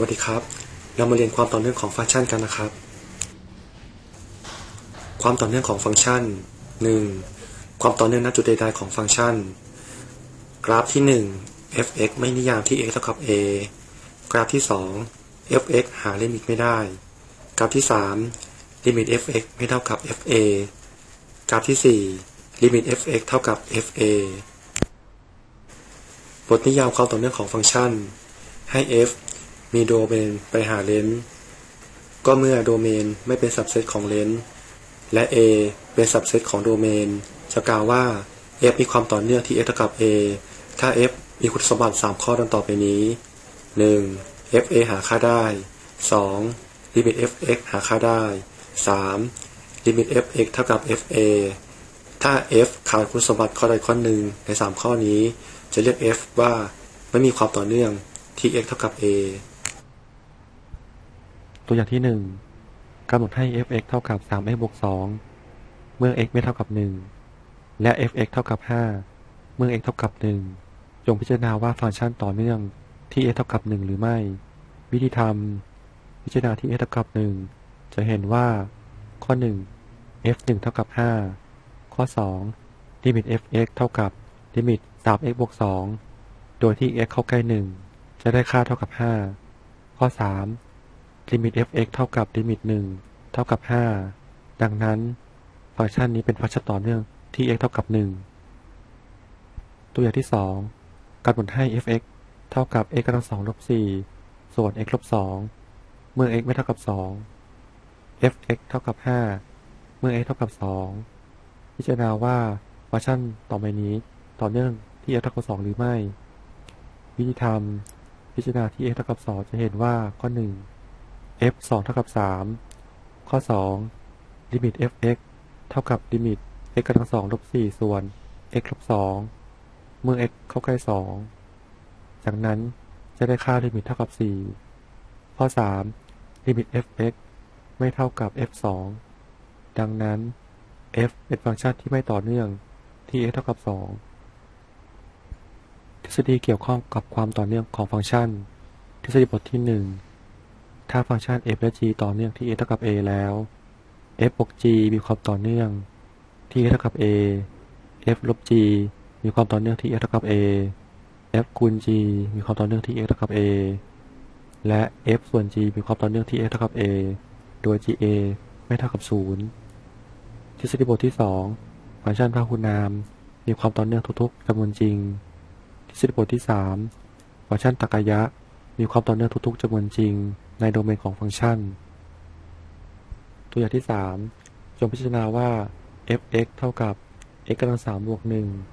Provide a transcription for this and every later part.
วัสดีครับ เรามาเรียนความต่อเนื่องของฟังก์ชันกันนะครับ ความต่อเนื่องของฟังก์ชัน 1. ความต่อเนื่องณจุดใดๆของฟังก์ชัน กราฟที่ 1 f(x) ไม่นิยามที่ x เท่ากับ a กราฟที่ 2 f(x) หาลิมิตไม่ได้ กราฟที่ 3 ลิมิต f(x) ไม่เท่ากับ fa กราฟที่ 4 ลิมิต f(x) เท่ากับ fa บทนิยามความต่อเนื่องของฟังก์ชัน ให้ f มีโดเมนไปหาเลนส์ก็เมื่อโดเมนไม่เป็นสับเซตของเลนส์และ a เป็นสับเซตของโดเมน จะกล่าวว่า f มีความต่อเนื่องที่ x เท่ากับ a ถ้า f มีคุณสมบัติ 3 ข้อดังต่อไปนี้ 1. fa หาค่าได้ 2. ลิมิต fx หาค่าได้ 3. ลิมิต fx เท่ากับ fa ถ้า f ขาดคุณสมบัติข้อใดข้อหนึ่งใน 3 ข้อนี้ จะเรียก f ว่าไม่มีความต่อเนื่องที่ x เท่ากับ a ตัวอย่างที่ 1กำหนดให้ f(x) เท่ากับ 3x บวก 2 เมื่อ x ไม่เท่ากับ 1 และ f(x) เท่ากับ 5 เมื่อ x เท่ากับ 1 จงพิจารณาว่าฟังก์ชันต่อเนื่องที่ x เท่ากับ 1 หรือไม่ วิธีทำพิจารณาที่ x เท่ากับ 1 จะเห็นว่า ข้อ 1 f 1เท่ากับ 5 ข้อ 2 ลิมิต f(x) เท่ากับ ลิมิต 3x บวก 2 โดยที่ x เข้าใกล้ 1 จะได้ค่าเท่ากับ 5 ข้อ 3 ลิมิต f(x) เท่ากับลิมิต 1 เท่ากับ 5 ดังนั้น ฟังก์ชันนี้เป็นฟังก์ชันต่อเนื่องที่ x เท่ากับ 1 ตัวอย่างที่ 2กำหนดให้ f(x) เท่ากับ x กำลัง2ลบ4ส่วน x ลบ2เมื่อ x ไม่เท่ากับ 2 f(x) เท่ากับ 5 เมื่อ x เท่ากับ 2 พิจารณาว่าฟังก์ชันต่อไปนี้ต่อเนื่องที่ x เท่ากับ 2 หรือไม่ วิธีทำพิจารณาที่ x เท่ากับ 2 จะเห็นว่าข้อ 1 f 2เท่ากับ3ข้อ2ลิมิต f(x) เท่ากับลิมิต x กำลัง2ลบ4ส่วน x ลบ2เมื่อ x เข้าใกล้2จากนั้นจะได้ค่าลิมิตเท่ากับ4ข้อ3ลิมิต f(x) ไม่เท่ากับ f 2ดังนั้น f เป็นฟังก์ชันที่ไม่ต่อเนื่องที่ x เท่ากับ2ทฤษฎีเกี่ยวข้องกับความต่อเนื่องของฟังก์ชัน ทฤษฎีบทที่1 ถ้าฟังก์ชัน f และ g ต่อเนื่องที่ x เท่ากับ a แล้ว f บวก g มีความต่อเนื่องที่ x เท่ากับ a f ลบ g มีความต่อเนื่องที่ x เท่ากับ a f คูณ g มีความต่อเนื่องที่ x เท่ากับ a และ f ส่วน g มีความต่อเนื่องที่ x เท่ากับ a โดย ga ไม่เท่ากับ 0 ทฤษฎีบทที่ 2 ฟังก์ชันพหุนาม มีความต่อเนื่องทุกๆจำนวนจริง ทฤษฎีบทที่ 3 ฟังก์ชันตรรกะยะ มีความต่อเนื่องทุกๆจำนวนจริง ในโดเมนของฟังก์ชัน ตัวอย่างที่ 3 จงพิจารณาว่า f(x) เท่ากับ x กำลัง3บวก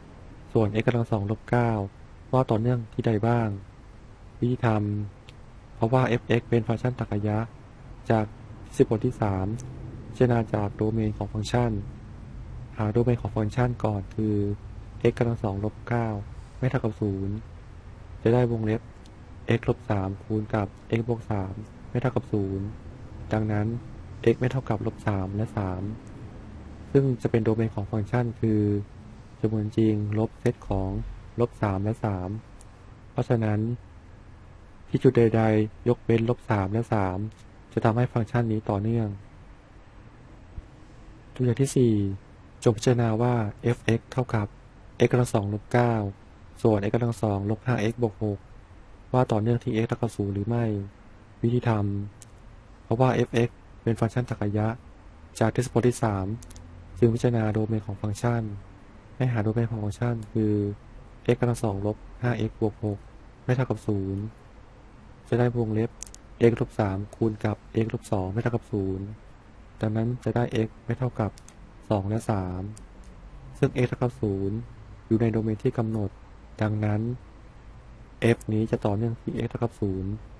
1ส่วน x กำลัง2ลบ9ว่าต่อเนื่องที่ใดบ้าง วิธีทำเพราะว่า f(x) เป็นฟังก์ชันตรรกะยะ จากทฤษฎีบทที่3พิจารณาจากโดเมนของฟังก์ชัน หาโดเมนของฟังก์ชันก่อนคือ x กำลัง2ลบ9ไม่เท่ากับ0จะได้วงเล็บ x ลบ3คูณกับ x บวก3ไม่เท่ากับ0ดังนั้น x ไม่เท่ากับลบ3และ3ซึ่งจะเป็นโดเมนของฟังก์ชันคือจำนวนจริงลบเซตของลบ3และ3เพราะฉะนั้น ที่จุดใด ๆ ยกเว้นลบ3และ3จะทำให้ฟังก์ชันนี้ต่อเนื่อง ตัวอย่างที่ 4 จงพิจารณาว่า f(x) เท่ากับ x กำลัง2ลบ9ส่วน x กำลัง2ลบ 5x บวก6 ว่าต่อเนื่องที่ x เท่ากับ0หรือไม่ วิธีทำเพราะว่า f(x) เป็นฟังก์ชันตรรกะยะ จากทฤษฎีบทที่ 3 จึงพิจารณาโดเมนของฟังก์ชัน ให้หาโดเมนของฟังก์ชัน คือ x กำลัง2ลบ 5x บวก 6 ไม่เท่ากับ 0 จะได้วงเล็บ x ลบ 3 คูณกับ x ลบ 2 ไม่เท่ากับ 0 ดังนั้นจะได้ x ไม่เท่ากับ 2 และ 3 ซึ่ง x เท่ากับ 0 อยู่ในโดเมนที่กำหนด ดังนั้น f นี้จะต่อเนื่องที่ x เท่ากับ0